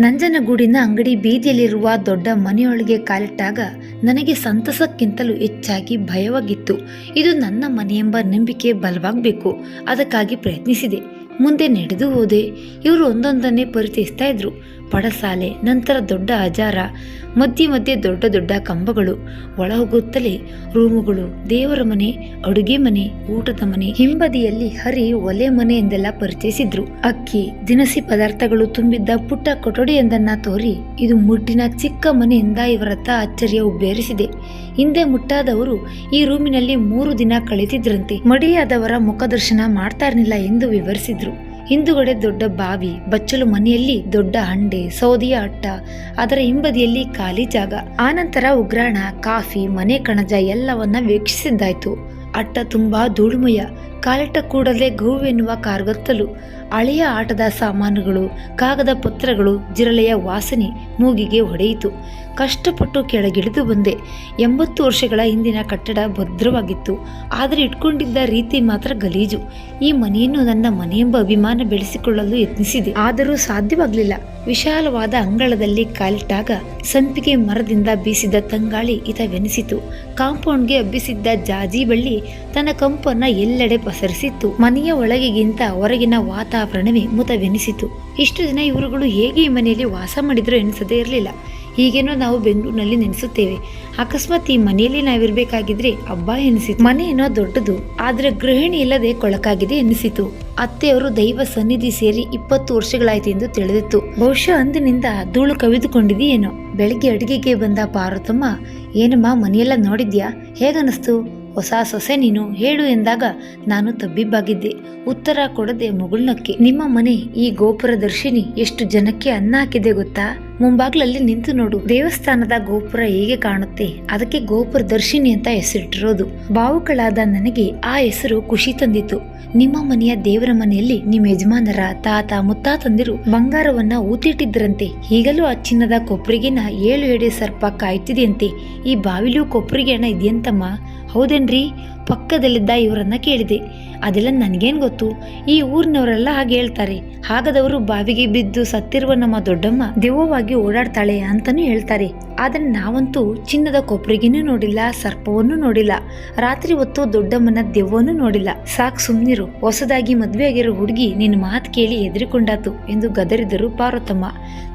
ನಂಜನಗೂಡಿನ ಅಂಗಡಿ ಬೀದಿಯಲ್ಲಿರುವ ದೊಡ್ಡ ಮನೆಯೊಳಗೆ ಕಾಲಿಟ್ಟಾಗ ನನಗೆ ಸಂತಸಕ್ಕಿಂತಲೂ ಹೆಚ್ಚಾಗಿ ಭಯವಾಗಿತ್ತು. ಇದು ನನ್ನ ಮನೆಯೆಂಬ ನಂಬಿಕೆ ಬಲವಾಗಬೇಕು. ಅದಕ್ಕಾಗಿ ಪ್ರಯತ್ನಿಸಿದೆ. ಮುಂದೆ ನಡೆದು ಹೋದೆ. ಇವರು ಒಂದೊಂದನ್ನೇ ಪರಿಚಯಿಸ್ತಾ ಇದ್ರು. ಪಡಸಾಲೆ, ನಂತರ ದೊಡ್ಡ ಅಜಾರ, ಮಧ್ಯೆ ಮಧ್ಯೆ ದೊಡ್ಡ ದೊಡ್ಡ ಕಂಬಗಳು, ಒಳಹೋಗುತ್ತಲೇ ರೂಮುಗಳು, ದೇವರ ಮನೆ, ಅಡುಗೆ ಮನೆ, ಊಟದ ಮನೆ, ಹಿಂಬದಿಯಲ್ಲಿ ಹರಿ ಒಲೆ ಮನೆ ಎಂದೆಲ್ಲ ಪರಿಚಯಿಸಿದ್ರು. ಅಕ್ಕಿ, ದಿನಸಿ ಪದಾರ್ಥಗಳು ತುಂಬಿದ್ದ ಪುಟ್ಟ ಕೊಠಡಿಯೊಂದನ್ನ ತೋರಿ ಇದು ಮುಟ್ಟಿನ ಚಿಕ್ಕ ಮನೆಯಿಂದ ಇವರತ್ತ ಅಚ್ಚರಿಯ ಉಬ್ಬೇರಿಸಿದೆ. ಹಿಂದೆ ಮುಟ್ಟಾದವರು ಈ ರೂಮಿನಲ್ಲಿ ಮೂರು ದಿನ ಕಳೆದಿದ್ರಂತೆ. ಮಡಿಯಾದವರ ಮುಖದರ್ಶನ ಮಾಡ್ತಾ ಇರಲಿಲ್ಲ ಎಂದು ವಿವರಿಸಿದ್ರು. ಹಿಂದುಗಡೆ ದೊಡ್ಡ ಬಾವಿ, ಬಚ್ಚಲು ಮನೆಯಲ್ಲಿ ದೊಡ್ಡ ಹಂಡೆ, ಸೌದಿಯ ಅಟ್ಟ, ಅದರ ಹಿಂಬದಿಯಲ್ಲಿ ಖಾಲಿ ಜಾಗ. ಆನಂತರ ಉಗ್ರಾಣ, ಕಾಫಿ, ಮನೆ ಕಣಜ ಎಲ್ಲವನ್ನ ವೀಕ್ಷಿಸಿದ್ದಾಯ್ತು. ಅಟ್ಟ ತುಂಬಾ ಧೂಳುಮಯ. ಕಾಲಿಟ್ಟ ಕೂಡಲೇ ಗೋವೆನ್ನುವ ಕಾರ್ಗತ್ತಲು ಹಳೆಯ ಆಟದ ಸಾಮಾನುಗಳು, ಕಾಗದ ಪತ್ರಗಳು, ಜಿರಳೆಯ ವಾಸನೆ ಮೂಗಿಗೆ ಹೊಡೆಯಿತು. ಕಷ್ಟಪಟ್ಟು ಕೆಳಗಿಳಿದು ಬಂದೆ. ಎಂಬತ್ತು ವರ್ಷಗಳ ಹಿಂದಿನ ಕಟ್ಟಡ ಭದ್ರವಾಗಿತ್ತು. ಆದರೆ ಇಟ್ಕೊಂಡಿದ್ದ ರೀತಿ ಮಾತ್ರ ಗಲೀಜು. ಈ ಮನೆಯನ್ನು ನನ್ನ ಮನೆಯೆಂಬ ಅಭಿಮಾನ ಬೆಳೆಸಿಕೊಳ್ಳಲು ಯತ್ನಿಸಿದೆ. ಆದರೂ ಸಾಧ್ಯವಾಗಲಿಲ್ಲ. ವಿಶಾಲವಾದ ಅಂಗಳದಲ್ಲಿ ಕಾಲಿಟ್ಟಾಗ ಸಂಪಿಗೆ ಮರದಿಂದ ಬೀಸಿದ ತಂಗಾಳಿ ಹಿತವೆನಿಸಿತು. ಕಾಂಪೌಂಡ್ಗೆ ಹಬ್ಬಿಸಿದ್ದ ಜಾಜಿ ಬಳ್ಳಿ ತನ್ನ ಕಂಪನ್ನ ಎಲ್ಲೆಡೆ ಪಸರಿಸಿತ್ತು ಮನೆಯ ಒಳಗಿಗಿಂತ ಹೊರಗಿನ ವಾತಾವರಣವೇ ಮುತವೆನಿಸಿತು. ಇಷ್ಟು ದಿನ ಇವರುಗಳು ಹೇಗೆ ಈ ಮನೆಯಲ್ಲಿ ವಾಸ ಮಾಡಿದ್ರು ಎನಿಸದೇ ಇರಲಿಲ್ಲ. ಹೀಗೇನೋ ನಾವು ಬೆಂಗಳೂರಿನಲ್ಲಿ ನೆನೆಸುತ್ತೇವೆ. ಅಕಸ್ಮಾತ್ ಈ ಮನೆಯಲ್ಲಿ ನಾವಿರ್ಬೇಕಾಗಿದ್ರೆ ಹಬ್ಬ ಎನಿಸಿತು. ಮನೆ ದೊಡ್ಡದು, ಆದ್ರೆ ಗೃಹಿಣಿ ಇಲ್ಲದೆ ಕೊಳಕಾಗಿದೆ ಎನಿಸಿತು. ಅತ್ತೆಯವರು ದೈವ ಸನ್ನಿಧಿ ಸೇರಿ ಇಪ್ಪತ್ತು ವರ್ಷಗಳಾಯ್ತು ಎಂದು ತಿಳಿದಿತ್ತು. ಬಹುಶಃ ಅಂದಿನಿಂದ ಧೂಳು ಕವಿದುಕೊಂಡಿದೆಯೇನೋ ಬೆಳಗ್ಗೆ ಅಡುಗೆಗೆ ಬಂದ ಪಾರ್ವತಮ್ಮ, ಏನಮ್ಮ, ಮನೆಯೆಲ್ಲ ನೋಡಿದ್ಯಾ? ಹೇಗನ್ನಿಸ್ತು? ಹೊಸ ಸೊಸೆ ನೀನು ಹೇಳು ಎಂದಾಗ ನಾನು ತಬ್ಬಿಬ್ಬಾಗಿದ್ದೆ. ಉತ್ತರ ಕೊಡದೆ ಮುಗುಳ್ನಕ್ಕೆ, ನಿಮ್ಮ ಮನೆ ಈ ಗೋಪುರ ದರ್ಶಿನಿ ಎಷ್ಟು ಜನಕ್ಕೆ ಅನ್ನ ಹಾಕಿದೆ ಗೊತ್ತಾ? ಮುಂಬಾಗ್ಲಲ್ಲಿ ನಿಂತು ನೋಡು. ದೇವಸ್ಥಾನದ ಗೋಪುರ ಹೇಗೆ ಕಾಣುತ್ತೆ? ಅದಕ್ಕೆ ಗೋಪುರ ದರ್ಶಿನಿ ಅಂತ ಹೆಸರಿಟ್ಟಿರೋದು. ಬಾವುಕಳಾದ ನನಗೆ ಆ ಹೆಸರು ಖುಷಿ ತಂದಿತು ನಿಮ್ಮ ಮನೆಯ ದೇವರ ಮನೆಯಲ್ಲಿ ನಿಮ್ಮ ಯಜಮಾನರ ತಾತ ಮುತ್ತಾತಂದಿರು ಬಂಗಾರವನ್ನ ಊತಿಟ್ಟಿದ್ರಂತೆ ಈಗಲೂ ಆ ಚಿನ್ನದ ಕೊಪ್ಪರಿಗಿನ ಏಳು ಎಡೆ ಸರ್ಪ ಕಾಯ್ತಿದೆಯಂತೆ. ಈ ಬಾವಿಲೂ ಕೊಪ್ಪರಿಗೆ ಹಣ ಇದೆಯಂತಮ್ಮ? ಹೌದೇನ್ರಿ? ಪಕ್ಕದಲ್ಲಿದ್ದ ಇವರನ್ನ ಕೇಳಿದೆ. ಅದೆಲ್ಲ ನನಗೇನು ಗೊತ್ತು? ಈ ಊರಿನವರೆಲ್ಲ ಹಾಗೆ ಹೇಳ್ತಾರೆ. ಹಾಗದವರು ಬಾವಿಗೆ ಬಿದ್ದು ಸತ್ತಿರುವ ನಮ್ಮ ದೊಡ್ಡಮ್ಮ ದೆವ್ವವಾಗಿ ಓಡಾಡ್ತಾಳೆ ಅಂತಾನೂ ಹೇಳ್ತಾರೆ. ಆದರೆ ನಾವಂತೂ ಚಿನ್ನದ ಕೊಪ್ಪರಿಗೆನೂ ನೋಡಿಲ್ಲ, ಸರ್ಪವನ್ನು ನೋಡಿಲ್ಲ. ರಾತ್ರಿ ಹೊತ್ತು ದೊಡ್ಡಮ್ಮನ ದೆವ್ವನೂ ನೋಡಿಲ್ಲ. ಸಾಕ್ ಸುಮ್ನಿರು. ಹೊಸದಾಗಿ ಮದ್ವೆ ಆಗಿರೋ ಹುಡುಗಿ ನಿನ್ನ ಮಾತು ಕೇಳಿ ಹೆದರಿಕೊಂಡಾತು ಎಂದು ಗದರಿದರು ಪಾರ್ವತಮ್ಮ.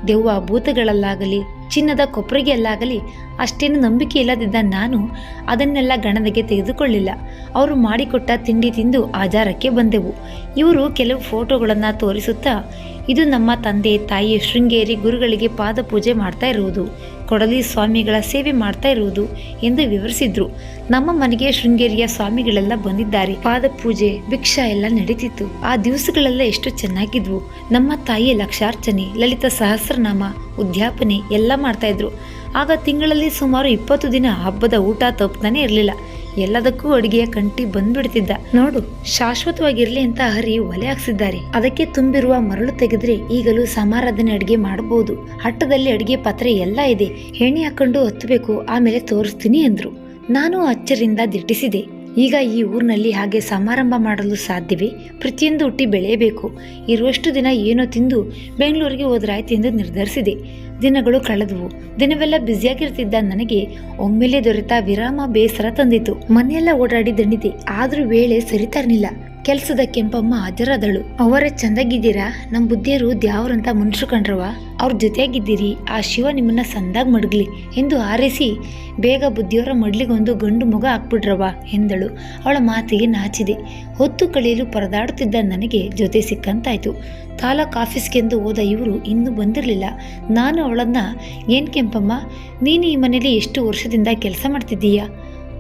ದೆವ್ವ ಭೂತಗಳಲ್ಲಾಗಲಿ ಚಿನ್ನದ ಕೊಪ್ಪರಿಗೆಯಲ್ಲಾಗಲಿ ಅಷ್ಟೇನು ನಂಬಿಕೆ ಇಲ್ಲದಿದ್ದ ನಾನು ಅದನ್ನೆಲ್ಲ ಗಣನೆಗೆ ತೆಗೆದುಕೊಳ್ಳಿಲ್ಲ. ಅವರು ಮಾಡಿಕೊಟ್ಟ ತಿಂಡಿ ತಿಂದು ಆಜಾರಕ್ಕೆ ಬಂದೆವು. ಇವರು ಕೆಲವು ಫೋಟೋಗಳನ್ನು ತೋರಿಸುತ್ತಾ, ಇದು ನಮ್ಮ ತಂದೆ ತಾಯಿ ಶೃಂಗೇರಿ ಗುರುಗಳಿಗೆ ಪಾದ ಪೂಜೆ ಮಾಡ್ತಾ ಇರುವುದು. ಕೊಡಲಿ ಸ್ವಾಮಿಗಳ ಸೇವೆ ಮಾಡ್ತಾ ಇರುವುದು ಎಂದು ವಿವರಿಸಿದ್ರು. ನಮ್ಮ ಮನೆಗೆ ಶೃಂಗೇರಿಯ ಸ್ವಾಮಿಗಳೆಲ್ಲ ಬಂದಿದ್ದಾರೆ. ಪಾದ ಪೂಜೆ, ಭಿಕ್ಷಾ ಎಲ್ಲ ನಡೀತಿತ್ತು. ಆ ದಿವಸಗಳೆಲ್ಲ ಎಷ್ಟು ಚೆನ್ನಾಗಿದ್ವು. ನಮ್ಮ ತಾಯಿಯ ಲಕ್ಷಾರ್ಚನೆ, ಲಲಿತ ಸಹಸ್ರನಾಮ, ಉದ್ಯಾಪನೆ ಎಲ್ಲ ಮಾಡ್ತಾ ಇದ್ರು. ಆಗ ತಿಂಗಳಲ್ಲಿ ಸುಮಾರು ಇಪ್ಪತ್ತು ದಿನ ಹಬ್ಬದ ಊಟ ತಪ್ಪತಾನೆ ಇರಲಿಲ್ಲ. ಎಲ್ಲದಕ್ಕೂ ಅಡಿಗೆಯ ಕಂಟಿ ಬಂದ್ಬಿಡ್ತಿದ್ದ. ನೋಡು, ಶಾಶ್ವತವಾಗಿರ್ಲಿ ಅಂತ ಹರಿ ಒಲೆ ಹಾಕ್ಸಿದ್ದಾರೆ. ಅದಕ್ಕೆ ತುಂಬಿರುವ ಮರಳು ತೆಗೆದ್ರೆ ಈಗಲೂ ಸಮಾರಾಧನೆ ಅಡಿಗೆ ಮಾಡಬಹುದು ಹಟ್ಟದಲ್ಲಿ ಅಡಿಗೆ ಪಾತ್ರೆ ಎಲ್ಲ ಇದೆ. ಎಣ್ಣೆ ಹಾಕೊಂಡು ಹತ್ತಬೇಕು ಆಮೇಲೆ ತೋರಿಸ್ತೀನಿ ಎಂದ್ರು ನಾನು ಅಚ್ಚರಿಂದ ದಿಟ್ಟಿಸಿದೆ. ಈಗ ಈ ಊರಿನಲ್ಲಿ ಹಾಗೆ ಸಮಾರಂಭ ಮಾಡಲು ಸಾಧ್ಯವೇ? ಪ್ರತಿಯೊಂದು ಹುಟ್ಟಿ ಬೆಳೆಯಬೇಕು. ಇರುವಷ್ಟು ದಿನ ಏನೋ ತಿಂದು ಬೆಂಗಳೂರಿಗೆ ಹೋದ್ರಾಯ್ತು ಎಂದು ನಿರ್ಧರಿಸಿದೆ. ದಿನಗಳು ಕಳೆದವು. ದಿನವೆಲ್ಲ ಬ್ಯುಸಿಯಾಗಿರ್ತಿದ್ದ ನನಗೆ ಒಮ್ಮೆಲೆ ದೊರೆತ ವಿರಾಮ ಬೇಸರ ತಂದಿತು. ಮನೆಯೆಲ್ಲ ಓಡಾಡಿ ದಂಡಿದೆ ಆದ್ರೂ ವೇಳೆ ಕೆಲಸದ ಕೆಲ್ಸದ ಕೆಂಪಮ್ಮ ಹಾಜರಾದಳು. ಅವರ ಚಂದಾಗಿದ್ದೀರಾ? ನಮ್ಮ ಬುದ್ಧಿಯರು ದ್ಯಾವ್ರಂತ ಮುನ್ಸು ಕಂಡ್ರವ ಅವ್ರ ಜೊತೆಯಾಗಿದ್ದೀರಿ, ಆ ಶಿವ ನಿಮ್ಮನ್ನ ಸಂದಾಗಿ ಮಡಗ್ಲಿ ಎಂದು ಹಾರಿಸಿ ಬೇಗ ಬುದ್ಧಿಯವರ ಮಡ್ಲಿಗೊಂದು ಗಂಡು ಮಗ ಹಾಕ್ಬಿಡ್ರವ ಎಂದಳು. ಅವಳ ಮಾತಿಗೆ ನಾಚಿದೆ. ಹೊತ್ತು ಕಳೆಯಲು ಪರದಾಡುತ್ತಿದ್ದ ನನಗೆ ಜೊತೆ ಸಿಕ್ಕಂತಾಯ್ತು. ತಾಲೂಕ್ ಆಫೀಸ್ಗೆಂದು ಹೋದ ಇವರು ಇನ್ನೂ ಬಂದಿರಲಿಲ್ಲ. ನಾನು ಅವಳನ್ನ, ಏನ್ ಕೆಂಪಮ್ಮ, ನೀನು ಈ ಮನೇಲಿ ಎಷ್ಟು ವರ್ಷದಿಂದ ಕೆಲಸ ಮಾಡ್ತಿದ್ದೀಯಾ?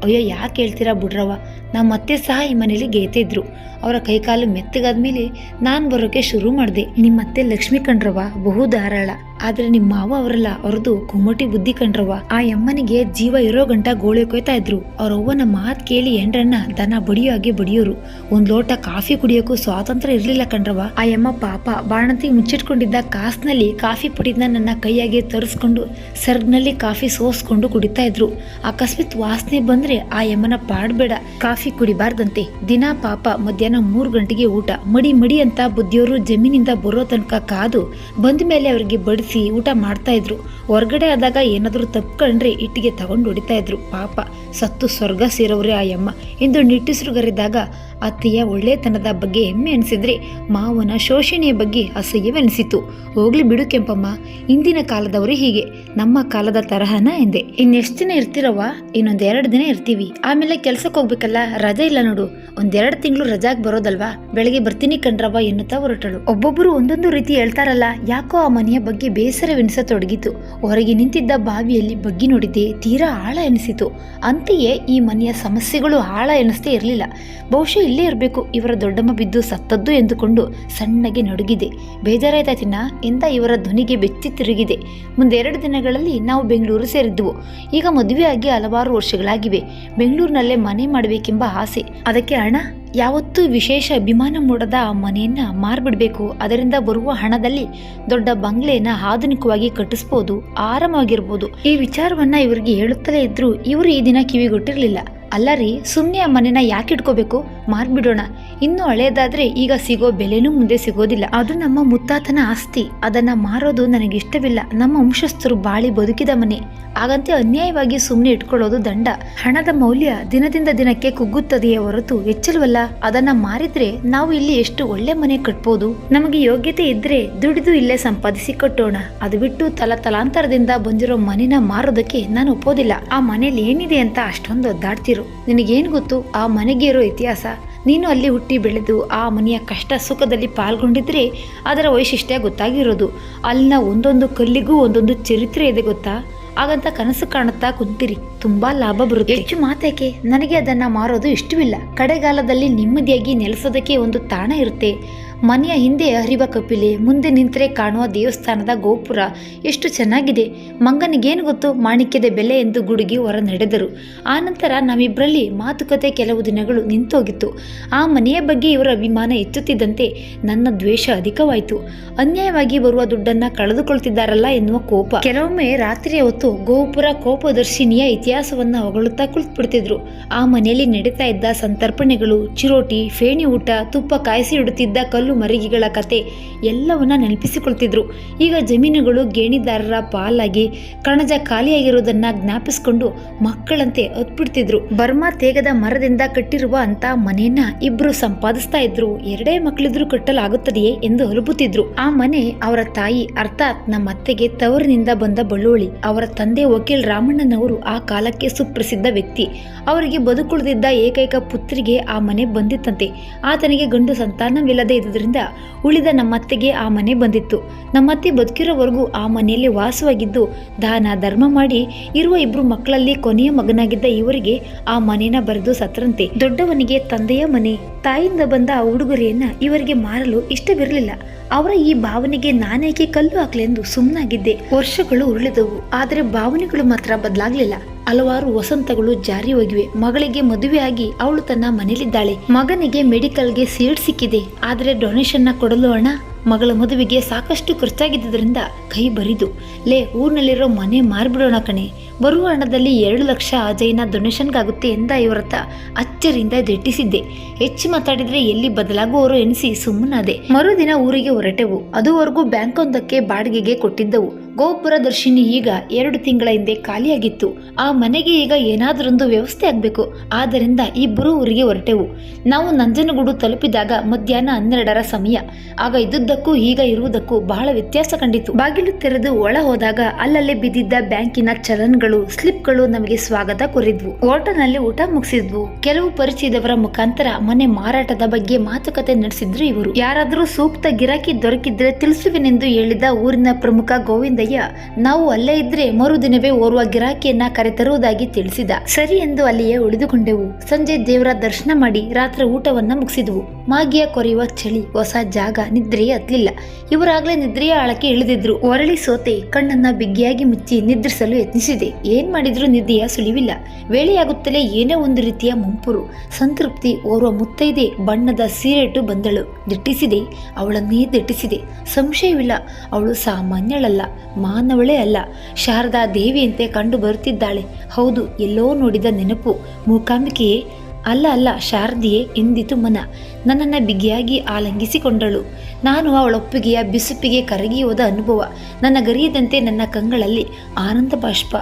ಅಯ್ಯೋ, ಯಾಕೆ ಹೇಳ್ತೀರಾ ಬಿಡ್ರವ್ವ? ನಮ್ಮ ಅತ್ತೆ ಸಹ ಈ ಮನೇಲಿ ಗೇತಿದ್ರು. ಅವರ ಕೈಕಾಲು ಮೆತ್ತಗಾದ್ಮೇಲೆ ನಾನು ಬರೋಕ್ಕೆ ಶುರು ಮಾಡಿದೆ. ನಿಮ್ಮತ್ತೆ ಲಕ್ಷ್ಮೀ ಲಕ್ಷ್ಮಿ ಕಂಡ್ರವ ಬಹು ಧಾರಾಳ. ಆದ್ರೆ ನಿಮ್ಮ ಮಾವ ಅವರಲ್ಲ, ಅವ್ರದ್ದು ಕುಮಟಿ ಬುದ್ಧಿ ಕಂಡ್ರವ್ವ. ಆ ಯಮ್ಮನಿಗೆ ಜೀವ ಇರೋ ಗಂಟ ಗೋಳೆ ಕೊಯ್ತಾ ಇದ್ರು. ಅವ್ರ ಅವ್ವನ ಮಾತ್ ಕೇಳಿ ಎಂಡ್ರನ್ನ ದನ ಬಡಿಯೋ ಹಾಗೆ ಬಡಿಯೋರು. ಒಂದ್ ಲೋಟ ಕಾಫಿ ಕುಡಿಯೋಕ್ಕೂ ಸ್ವಾತಂತ್ರ್ಯ ಇರ್ಲಿಲ್ಲ ಕಂಡ್ರವ ಆ ಯಮ್ಮ ಪಾಪ ಬಾಣಂತಿ ಮುಚ್ಚಿಟ್ಕೊಂಡಿದ್ದ ಕಾಸ್ನಲ್ಲಿ ಕಾಫಿ ಪುಡಿದ ನನ್ನ ಕೈಯಾಗೆ ತರಿಸ್ಕೊಂಡು ಸರ್ಗ್ನಲ್ಲಿ ಕಾಫಿ ಸೋಸ್ಕೊಂಡು ಕುಡಿತಾ ಇದ್ರು. ಅಕಸ್ಮಾತ್ ವಾಸನೆ ಬಂದ್ರೆ ಆ ಯಮ್ಮನ ಪಾಡ್ಬೇಡ, ಕಾಫಿ ಕುಡಿಬಾರ್ದಂತೆ. ದಿನ ಪಾಪ ಮಧ್ಯಾಹ್ನ ಮೂರು ಗಂಟೆಗೆ ಊಟ. ಮಡಿ ಮಡಿ ಅಂತ ಬುದ್ಧಿಯವರು ಜಮೀನಿಂದ ಬರೋ ತನಕ ಕಾದು ಬಂದ ಮೇಲೆ ಅವರಿಗೆ ಬಡಿಸಿ ಬಡಿಸಿ ಊಟ ಮಾಡ್ತಾ ಇದ್ರು. ಹೊರಗಡೆ ಆದಾಗ ಏನಾದರೂ ತಪ್ಕೊಂಡ್ರೆ ಇಟ್ಟಿಗೆ ತಗೊಂಡು ಹೊಡಿತಾ ಇದ್ರು. ಪಾಪ, ಸತ್ತು ಸ್ವರ್ಗ ಸೇರೋವ್ರೆ ಆ ಯಮ್ಮ. ಎಂದು ನಿಟ್ಟುಸಿರುಗರಿದಾಗ ಅತ್ತೆಯ ಒಳ್ಳೆತನದ ಬಗ್ಗೆ ಹೆಮ್ಮೆ ಅನಿಸಿದ್ರೆ ಮಾವನ ಶೋಷಣೆಯ ಬಗ್ಗೆ ಅಸಹ್ಯವೆನಿಸಿತು ಹೋಗ್ಲಿ ಬಿಡು ಕೆಂಪಮ್ಮ, ಇಂದಿನ ಕಾಲದವರು ಹೀಗೆ. ನಮ್ಮ ಕಾಲದ ತರಹನ ಎಂದೆ. ಇನ್ನೆಷ್ಟು ದಿನ ಇರ್ತಿರವ ಇನ್ನೊಂದು ಎರಡು ದಿನ ಇರ್ತೀವಿ. ಆಮೇಲೆ ಕೆಲ್ಸಕ್ಕೆ ಹೋಗ್ಬೇಕಲ್ಲ, ರಜೆ ಇಲ್ಲ ನೋಡು. ಒಂದೆರಡು ತಿಂಗಳು ರಜಾಗ್ ಬರೋದಲ್ವಾ? ಬೆಳಗ್ಗೆ ಬರ್ತೀನಿ ಕಣ್ರವ್ವ ಎನ್ನುತ್ತಾ ಹೊರಟಳು. ಒಬ್ಬೊಬ್ಬರು ಒಂದೊಂದು ರೀತಿ ಹೇಳ್ತಾರಲ್ಲ, ಯಾಕೋ ಆ ಮನೆಯ ಬಗ್ಗೆ ಬೇಸರವೆನಿಸತೊಡಗಿತು. ಹೊರಗೆ ನಿಂತಿದ್ದ ಬಾವಿಯಲ್ಲಿ ಬಗ್ಗಿ ನೋಡಿದ್ದೆ ತೀರಾ ಆಳ ಎನಿಸಿತು. ಅಂತೆಯೇ ಈ ಮನೆಯ ಸಮಸ್ಯೆಗಳು ಆಳ ಎನಿಸ್ತೇ ಇರಲಿಲ್ಲ. ಬಹುಶಃ ಇಲ್ಲೇ ಇರಬೇಕು, ಇವರ ದೊಡ್ಡಮ್ಮ ಬಿದ್ದು ಸತ್ತದ್ದು ಎಂದುಕೊಂಡು ಸಣ್ಣಗೆ ನಡುಗಿದೆ. ಬೇಜಾರಾಯ್ತಾ ಚಿನ್ನ? ಎಂದ ಇವರ ಧ್ವನಿಗೆ ಬೆಚ್ಚಿ ತಿರುಗಿದೆ. ಮುಂದೆರಡು ದಿನಗಳಲ್ಲಿ ನಾವು ಬೆಂಗಳೂರು ಸೇರಿದ್ದೆವು ಈಗ ಮದುವೆಯಾಗಿ ಹಲವಾರು ವರ್ಷಗಳಾಗಿವೆ. ಬೆಂಗಳೂರಿನಲ್ಲೇ ಮನೆ ಮಾಡಬೇಕೆಂಬ ಆಸೆ. ಅದಕ್ಕೆ ಹಣ ಯಾವತ್ತೂ ವಿಶೇಷ ಅಭಿಮಾನ ಮೂಡದ ಮನೆಯನ್ನ ಮಾರ್ಬಿಡ್ಬೇಕು. ಅದರಿಂದ ಬರುವ ಹಣದಲ್ಲಿ ದೊಡ್ಡ ಬಂಗ್ಲೆನ ಆಧುನಿಕವಾಗಿ ಕಟ್ಟಿಸ್ಬೋದು, ಆರಾಮಾಗಿರ್ಬೋದು. ಈ ವಿಚಾರವನ್ನ ಇವರಿಗೆ ಹೇಳುತ್ತಲೇ ಇದ್ರು ಇವರು ಈ ದಿನ ಕಿವಿಗೊಟ್ಟಿರ್ಲಿಲ್ಲ. ಅಲ್ಲ ರೀ ಸುಮ್ಮನೆ ಆ ಮನೆನ ಯಾಕೆ ಇಟ್ಕೋಬೇಕು? ಮಾರ್ಬಿಡೋಣ ಇನ್ನು ಹಳೇದಾದ್ರೆ ಈಗ ಸಿಗೋ ಬೆಲೆನೂ ಮುಂದೆ ಸಿಗೋದಿಲ್ಲ. ಅದು ನಮ್ಮ ಮುತ್ತಾತನ ಆಸ್ತಿ. ಅದನ್ನ ಮಾರೋದು ನನಗಿಷ್ಟವಿಲ್ಲ ನಮ್ಮ ವಂಶಸ್ಥರು ಬಾಳಿ ಬದುಕಿದ ಮನೆ. ಹಾಗಂತೆ ಅನ್ಯಾಯವಾಗಿ ಸುಮ್ಮನೆ ಇಟ್ಕೊಳ್ಳೋದು ದಂಡ. ಹಣದ ಮೌಲ್ಯ ದಿನದಿಂದ ದಿನಕ್ಕೆ ಕುಗ್ಗುತ್ತದೆಯೇ ಹೊರತು ಹೆಚ್ಚಲ್ವಲ್ಲ? ಅದನ್ನ ಮಾರಿದ್ರೆ ನಾವು ಇಲ್ಲಿ ಎಷ್ಟು ಒಳ್ಳೆ ಮನೆ ಕಟ್ಬೋದು? ನಮಗೆ ಯೋಗ್ಯತೆ ಇದ್ರೆ ದುಡಿದು ಇಲ್ಲೇ ಸಂಪಾದಿಸಿ ಕಟ್ಟೋಣ. ಅದು ಬಿಟ್ಟು ತಲ ತಲಾಂತರದಿಂದ ಬಂದಿರೋ ಮನೆನ ಮಾರೋದಕ್ಕೆ ನಾನು ಒಪ್ಪೋದಿಲ್ಲ. ಆ ಮನೇಲಿ ಏನಿದೆ ಅಂತ ಅಷ್ಟೊಂದು ಒದ್ದಾಡ್ತಿರು ನಿನಗೇನು ಗೊತ್ತು? ಆ ಮನೆಗೆ ಇರೋ ಇತಿಹಾಸ. ನೀನು ಅಲ್ಲಿ ಹುಟ್ಟಿ ಬೆಳೆದು ಆ ಮನೆಯ ಕಷ್ಟ ಸುಖದಲ್ಲಿ ಪಾಲ್ಗೊಂಡಿದ್ರೆ ಅದರ ವೈಶಿಷ್ಟ್ಯ ಗೊತ್ತಾಗಿರೋದು. ಅಲ್ಲಿನ ಒಂದೊಂದು ಕಲ್ಲಿಗೂ ಒಂದೊಂದು ಚರಿತ್ರೆ ಇದೆ ಗೊತ್ತಾ? ಹಾಗಂತ ಕನಸು ಕಾಣುತ್ತಾ ಕುಂತಿರಿ. ತುಂಬಾ ಲಾಭ ಬರುತ್ತೆ. ಹೆಚ್ಚು ಮಾತೇಕೆ? ನನಗೆ ಅದನ್ನ ಮಾರೋದು ಇಷ್ಟವಿಲ್ಲ. ಕಡೆಗಾಲದಲ್ಲಿ ನೆಮ್ಮದಿಯಾಗಿ ನೆಲೆಸೋದಕ್ಕೆ ಒಂದು ತಾಣ ಇರುತ್ತೆ. ಮನೆಯ ಹಿಂದೆ ಹರಿವ ಕಪಿಲೆ, ಮುಂದೆ ನಿಂತರೆ ಕಾಣುವ ದೇವಸ್ಥಾನದ ಗೋಪುರ. ಎಷ್ಟು ಚೆನ್ನಾಗಿದೆ. ಮಂಗನಿಗೇನು ಗೊತ್ತು, ಮಾಣಿಕ್ಯದ ಬೆಲೆ ಎಂದು ಗುಡುಗಿ ಹೊರ ನಡೆದರು ಆನಂತರ ನಮ್ಮಿಬ್ಬರಲ್ಲಿ ಮಾತುಕತೆ ಕೆಲವು ದಿನಗಳು ನಿಂತೋಗಿತ್ತು. ಆ ಮನೆಯ ಬಗ್ಗೆ ಇವರ ಅಭಿಮಾನ ಹೆಚ್ಚುತ್ತಿದ್ದಂತೆ ನನ್ನ ದ್ವೇಷ ಅಧಿಕವಾಯಿತು. ಅನ್ಯಾಯವಾಗಿ ಬರುವ ದುಡ್ಡನ್ನ ಕಳೆದುಕೊಳ್ತಿದ್ದಾರಲ್ಲ ಎನ್ನುವ ಕೋಪ. ಕೆಲವೊಮ್ಮೆ ರಾತ್ರಿಯ ಹೊತ್ತು ಗೋಪುರ ಕೋಪದರ್ಶಿನಿಯ ಇತಿಹಾಸವನ್ನ ಹೊಗಳುತ್ತಾ ಕುಳಿತುಬಿಡ್ತಿದ್ರು. ಆ ಮನೆಯಲ್ಲಿ ನಡೀತಾ ಇದ್ದ ಸಂತರ್ಪಣೆಗಳು, ಚಿರೋಟಿ, ಫೇಣಿ ಊಟ, ತುಪ್ಪ ಕಾಯಿಸಿ ಇಡುತ್ತಿದ್ದ ಕಲ್ಲು ಮರಿಗೆಗಳ ಕತೆ ಎಲ್ಲವನ್ನ ನೆನಪಿಸಿಕೊಳ್ತಿದ್ರು. ಈಗ ಜಮೀನುಗಳು ಗೇಣಿದಾರರ ಪಾಲಾಗಿ ಕಣಜ ಖಾಲಿಯಾಗಿರುವುದನ್ನ ಜ್ಞಾಪಿಸಿಕೊಂಡು ಮಕ್ಕಳಂತೆ ಅತ್ಬಿಡ್ತಿದ್ರು ಬರ್ಮಾ ತೇಗದ ಮರದಿಂದ ಕಟ್ಟಿರುವ ಅಂತ ಮನೆಯನ್ನ ಇಬ್ರು ಸಂಪಾದಿಸ್ತಾ ಇದ್ರು. ಎರಡೇ ಮಕ್ಕಳಿದ್ರು ಕಟ್ಟಲಾಗುತ್ತದೆಯೇ ಎಂದು ಅಲುಬುತ್ತಿದ್ರು. ಆ ಮನೆ ಅವರ ತಾಯಿ ಅರ್ಥಾತ್ ನಮ್ಮ ಅತ್ತೆಗೆ ತವರಿನಿಂದ ಬಂದ ಬಳ್ಳುವಳಿ ಅವರ ತಂದೆ ವಕೀಲ್ ರಾಮಣ್ಣನವರು ಆ ಕಾಲಕ್ಕೆ ಸುಪ್ರಸಿದ್ಧ ವ್ಯಕ್ತಿ. ಅವರಿಗೆ ಬದುಕುಳಿದಿದ್ದ ಏಕೈಕ ಪುತ್ರಿಗೆ ಆ ಮನೆ ಬಂದಿತ್ತಂತೆ. ಆತನಿಗೆ ಗಂಡು ಸಂತಾನವಿಲ್ಲದೆ ಇದ್ದುದರಿಂದ ಉಳಿದ ನಮ್ಮತ್ತೆಗೆ ಆ ಮನೆ ಬಂದಿತ್ತು. ನಮ್ಮತ್ತೆ ಬದುಕಿರೋವರೆಗೂ ಆ ಮನೆಯಲ್ಲಿ ವಾಸವಾಗಿದ್ದು ದಾನ, ಧರ್ಮ ಮಾಡಿ ಇರುವ ಇಬ್ಬರು ಮಕ್ಕಳಲ್ಲಿ ಕೊನೆಯ ಮಗನಾಗಿದ್ದ ಇವರಿಗೆ ಆ ಮನೆನ ಬರೆದು ಸತ್ರಂತೆ ದೊಡ್ಡವನಿಗೆ ತಂದೆಯ ಮನೆ. ತಾಯಿಯಿಂದ ಬಂದ ಆ ಉಡುಗೊರೆಯನ್ನ ಇವರಿಗೆ ಮಾರಲು ಇಷ್ಟವಿರಲಿಲ್ಲ. ಅವರ ಈ ಭಾವನೆಗೆ ನಾನೇಕೆ ಕಲ್ಲು ಹಾಕ್ಲೆಂದು ಸುಮ್ಮನಾಗಿದ್ದೆ ವರ್ಷಗಳು ಉರುಳಿದವು. ಆದರೆ ಭಾವನೆಗಳು ಮಾತ್ರ ಬದಲಾಗ್ಲಿಲ್ಲ. ಹಲವಾರು ವಸಂತಗಳು ಜಾರಿ ಹೋಗಿವೆ. ಮಗಳಿಗೆ ಮದುವೆಯಾಗಿ ಅವಳು ತನ್ನ ಮನೇಲಿದ್ದಾಳೆ. ಮಗನಿಗೆ ಮೆಡಿಕಲ್ಗೆ ಸೀಟ್ ಸಿಕ್ಕಿದೆ. ಆದರೆ ಡೊನೇಷನ್ನ ಕೊಡಲು ಹಣ ಮಗಳ ಮದುವೆಗೆ ಸಾಕಷ್ಟು ಖರ್ಚಾಗಿದ್ದರಿಂದ ಕೈ ಬರಿದು, ಲೇ, ಊರಿನಲ್ಲಿರೋ ಮನೆ ಮಾರ್ಬಿಡೋಣ ಕಣೆ. ಬರುವ ಹಣದಲ್ಲಿ ಎರಡು ಲಕ್ಷ ಅಜಯ್ನ ಡೊನೇಷನ್ಗಾಗುತ್ತೆ ಎಂದ ಇವರತ್ತ ಅಚ್ಚರಿಯಿಂದ ದಿಟ್ಟಿಸಿದ್ದೆ. ಹೆಚ್ಚು ಮಾತಾಡಿದ್ರೆ ಎಲ್ಲಿ ಬದಲಾಗುವವರು ಎನಿಸಿ ಸುಮ್ಮನಾದೆ. ಮರುದಿನ ಊರಿಗೆ ಹೊರಟೆವು. ಅದುವರೆಗೂ ಬ್ಯಾಂಕ್ ಒಂದಕ್ಕೆ ಬಾಡಿಗೆಗೆ ಕೊಟ್ಟಿದ್ದವು. ಗೋಪುರ ದರ್ಶಿನಿ ಈಗ ಎರಡು ತಿಂಗಳ ಹಿಂದೆ ಖಾಲಿಯಾಗಿತ್ತು. ಆ ಮನೆಗೆ ಈಗ ಏನಾದರೊಂದು ವ್ಯವಸ್ಥೆ ಆಗಬೇಕು. ಆದ್ದರಿಂದ ಇಬ್ಬರು ಊರಿಗೆ ಹೊರಟೆವು. ನಾವು ನಂಜನಗೂಡು ತಲುಪಿದಾಗ ಮಧ್ಯಾಹ್ನ ಹನ್ನೆರಡರ ಸಮಯ. ಆಗ ಇದ್ದುದಕ್ಕೂ ಈಗ ಇರುವುದಕ್ಕೂ ಬಹಳ ವ್ಯತ್ಯಾಸ ಕಂಡಿತು. ಬಾಗಿಲು ತೆರೆದು ಒಳ ಹೋದಾಗ ಅಲ್ಲಲ್ಲಿ ಬಿದ್ದಿದ್ದ ಬ್ಯಾಂಕಿನ ಚಲನ್ಗಳು ಸ್ಲಿಪ್ಗಳು ನಮಗೆ ಸ್ವಾಗತ ಕೋರಿದ್ವು. ಹೋಟೆಲ್ನಲ್ಲಿ ಊಟ ಮುಗಿಸಿದ್ವು. ಕೆಲವು ಪರಿಚಯದವರ ಮುಖಾಂತರ ಮನೆ ಮಾರಾಟದ ಬಗ್ಗೆ ಮಾತುಕತೆ ನಡೆಸಿದ್ರು ಇವರು. ಯಾರಾದರೂ ಸೂಕ್ತ ಗಿರಾಕಿ ದೊರಕಿದ್ರೆ ತಿಳಿಸುವೆನೆಂದು ಹೇಳಿದ ಊರಿನ ಪ್ರಮುಖ ಗೋವಿಂದಯ್ಯ, ನಾವು ಅಲ್ಲೇ ಇದ್ರೆ ಮರುದಿನವೇ ಓರ್ವ ಗಿರಾಕಿಯನ್ನ ಕರೆತರುವುದಾಗಿ ತಿಳಿಸಿದ. ಸರಿ ಎಂದು ಅಲ್ಲಿಯೇ ಉಳಿದುಕೊಂಡೆವು. ಸಂಜೆ ದೇವರ ದರ್ಶನ ಮಾಡಿ ರಾತ್ರಿ ಊಟವನ್ನ ಮುಗಿಸಿದವು. ಮಾಗಿಯ ಕೊರೆಯುವ ಚಳಿ, ಹೊಸ ಜಾಗ ನಿದ್ರೆಯೇ ಹತ್ಲಿಲ್ಲ ಇವರಾಗಲೇ ನಿದ್ರೆಯ ಆಳಕ್ಕೆ ಇಳಿದಿದ್ರು. ಒರಳಿ ಸೋತೆ ಕಣ್ಣನ್ನ ಬಿಗಿಯಾಗಿ ಮುಚ್ಚಿ ನಿದ್ರಿಸಲು ಯತ್ನಿಸಿದೆ. ಏನ್ ಮಾಡಿದ್ರೂ ನಿದ್ದೆಯ ಸುಳಿವಿಲ್ಲ. ವೇಳೆಯಾಗುತ್ತಲೇ ಏನೋ ಒಂದು ರೀತಿಯ ಮುಂಪುರು, ಸಂತೃಪ್ತಿ ಓರ್ವ ಮುತ್ತೈದೆ ಬಣ್ಣದ ಸೀರೆಟ್ಟು ಬಂದಳು. ದಿಟ್ಟಿಸಿದೆ ಅವಳನ್ನೇ ದಿಟ್ಟಿಸಿದೆ. ಸಂಶಯವಿಲ್ಲ, ಅವಳು ಸಾಮಾನ್ಯಳಲ್ಲ, ಮಾನವಳೇ ಅಲ್ಲ. ಶಾರದಾ ದೇವಿಯಂತೆ ಕಂಡು ಬರುತ್ತಿದ್ದಾಳೆ. ಹೌದು, ಎಲ್ಲೋ ನೋಡಿದ ನೆನಪು. ಮೂಕಾಂಬಿಕೆಯೇ? ಅಲ್ಲ ಅಲ್ಲ, ಶಾರದಿಯೇ ಎಂದಿತು ಮನ. ನನ್ನನ್ನು ಬಿಗಿಯಾಗಿ ಆಲಂಗಿಸಿಕೊಂಡಳು. ನಾನು ಅವಳೊಪ್ಪಿಗೆಯ ಬಿಸುಪಿಗೆ ಕರಗಿ ಹೋದ ಅನುಭವ. ನನ್ನ ಗರಿಯದಂತೆ ನನ್ನ ಕಂಗಳಲ್ಲಿ ಆನಂದ ಬಾಷ್ಪ.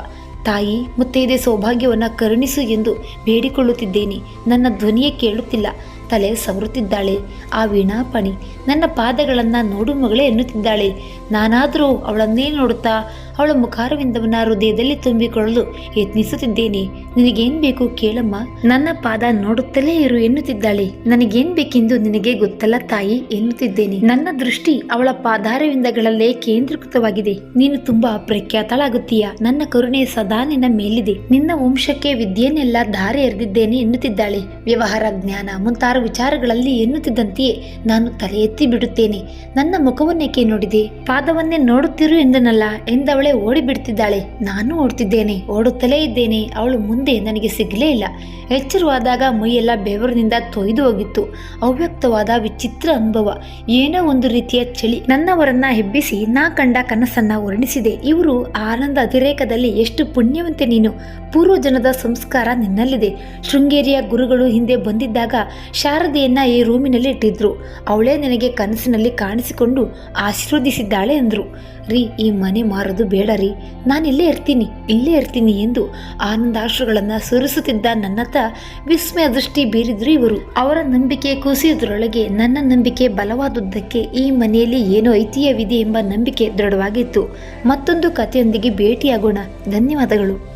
ತಾಯಿ, ಮುತ್ತೈದೆ ಸೌಭಾಗ್ಯವನ್ನು ಕರುಣಿಸು ಎಂದು ಬೇಡಿಕೊಳ್ಳುತ್ತಿದ್ದೇನೆ. ನನ್ನ ಧ್ವನಿಯೇ ಕೇಳುತ್ತಿಲ್ಲ. ತಲೆ ಸವರುತ್ತಿದ್ದಾಳೆ. ಆ ವೀಣಾಪಣಿ ನನ್ನ ಪಾದಗಳನ್ನು ನೋಡು ಮಗಳೇ ಎನ್ನುತ್ತಿದ್ದಾಳೆ. ನಾನಾದರೂ ಅವಳನ್ನೇ ನೋಡುತ್ತಾ ಅವಳ ಮುಖಾರವಿಂದವನ್ನ ಹೃದಯದಲ್ಲಿ ತುಂಬಿಕೊಳ್ಳಲು ಯತ್ನಿಸುತ್ತಿದ್ದೇನೆ. ನಿನಗೇನ್ ಬೇಕು ಕೇಳಮ್ಮ. ನನ್ನ ಪಾದ ನೋಡುತ್ತಲೇ ಇರು ಎನ್ನುತ್ತಿದ್ದಾಳೆ. ನನಗೇನ್ ಬೇಕೆಂದು ನಿನಗೆ ಗೊತ್ತಲ್ಲ ತಾಯಿ ಎನ್ನುತ್ತಿದ್ದೇನೆ. ನನ್ನ ದೃಷ್ಟಿ ಅವಳ ಪಾದಾರವಿಂದಗಳಲ್ಲೇ ಕೇಂದ್ರೀಕೃತವಾಗಿದೆ. ನೀನು ತುಂಬಾ ಪ್ರಖ್ಯಾತಳಾಗುತ್ತೀಯ? ನನ್ನ ಕರುಣೆ ಸದಾ ನಿನ್ನ ಮೇಲಿದೆ. ನಿನ್ನ ವಂಶಕ್ಕೆ ವಿದ್ಯೆಯನ್ನೆಲ್ಲ ಧಾರೆ ಎರೆದಿದ್ದೇನೆ ಎನ್ನುತ್ತಿದ್ದಾಳೆ. ವ್ಯವಹಾರ, ಜ್ಞಾನ ಮುಂತಾದ ವಿಚಾರಗಳಲ್ಲಿ ಎನ್ನುತ್ತಿದ್ದಂತೆಯೇ ನಾನು ತಲೆ ಎತ್ತಿ ಬಿಡುತ್ತೇನೆ. ನನ್ನ ಮುಖವನ್ನೇಕೆ ನೋಡಿದೆ? ಪಾದವನ್ನೇ ನೋಡುತ್ತಿರು ಎಂದನಲ್ಲ, ಎಂದವಳೆ ಓಡಿ ಬಿಡ್ತಿದ್ದಾಳೆ. ನಾನು ಓಡ್ತಿದ್ದೇನೆ, ಓಡುತ್ತಲೇ ಇದ್ದೇನೆ. ಅವಳು ಮುಂದೆ ನನಗೆ ಸಿಗಲೇ ಇಲ್ಲ. ಎಚ್ಚರವಾದಾಗ ಮೈಯೆಲ್ಲ ಬೆವರಿನಿಂದ ತೊಯ್ದು ಹೋಗಿತ್ತು. ಅವ್ಯಕ್ತವಾದ ವಿಚಿತ್ರ ಅನುಭವ. ಏನೋ ಒಂದು ರೀತಿಯ ಚಳಿ. ನನ್ನವರನ್ನ ಹೆಬ್ಬಿಸಿ ನಾ ಕಂಡ ಕನಸನ್ನ ವರ್ಣಿಸಿದೆ. ಇವರು ಆನಂದ ಅತಿರೇಕದಲ್ಲಿ ಎಷ್ಟು ಪುಣ್ಯವಂತೆ ನೀನು. ಪೂರ್ವಜನದ ಸಂಸ್ಕಾರ ನಿನ್ನಲ್ಲಿದೆ. ಶೃಂಗೇರಿಯ ಗುರುಗಳು ಹಿಂದೆ ಬಂದಿದ್ದಾಗ ಶಾರದೆಯನ್ನ ಈ ರೂಮಿನಲ್ಲಿ ಇಟ್ಟಿದ್ರು. ಅವಳೇ ನಿನಗೆ ಕನಸಿನಲ್ಲಿ ಕಾಣಿಸಿಕೊಂಡು ಆಶೀರ್ವದಿಸಿದ್ದಾಳೆ ಅಂದ್ರು. ರೀ, ಈ ಮನೆ ಮಾರೋದು ಬೇಡ ರೀ. ನಾನಿಲ್ಲೇ ಇರ್ತೀನಿ, ಇಲ್ಲೇ ಇರ್ತೀನಿ ಎಂದು ಆನಂದಾಶ್ರುಗಳನ್ನು ಸುರಿಸುತ್ತಿದ್ದ ನನ್ನತ್ತ ವಿಸ್ಮಯ ದೃಷ್ಟಿ ಬೀರಿದ್ರು ಇವರು. ಅವರ ನಂಬಿಕೆ ಕುಸಿಯುವುದರೊಳಗೆ ನನ್ನ ನಂಬಿಕೆ ಬಲವಾದುದಕ್ಕೆ ಈ ಮನೆಯಲ್ಲಿ ಏನೋ ಐತಿಹ್ಯವಿದೆ ಎಂಬ ನಂಬಿಕೆ ದೃಢವಾಗಿತ್ತು. ಮತ್ತೊಂದು ಕಥೆಯೊಂದಿಗೆ ಭೇಟಿಯಾಗೋಣ. ಧನ್ಯವಾದಗಳು.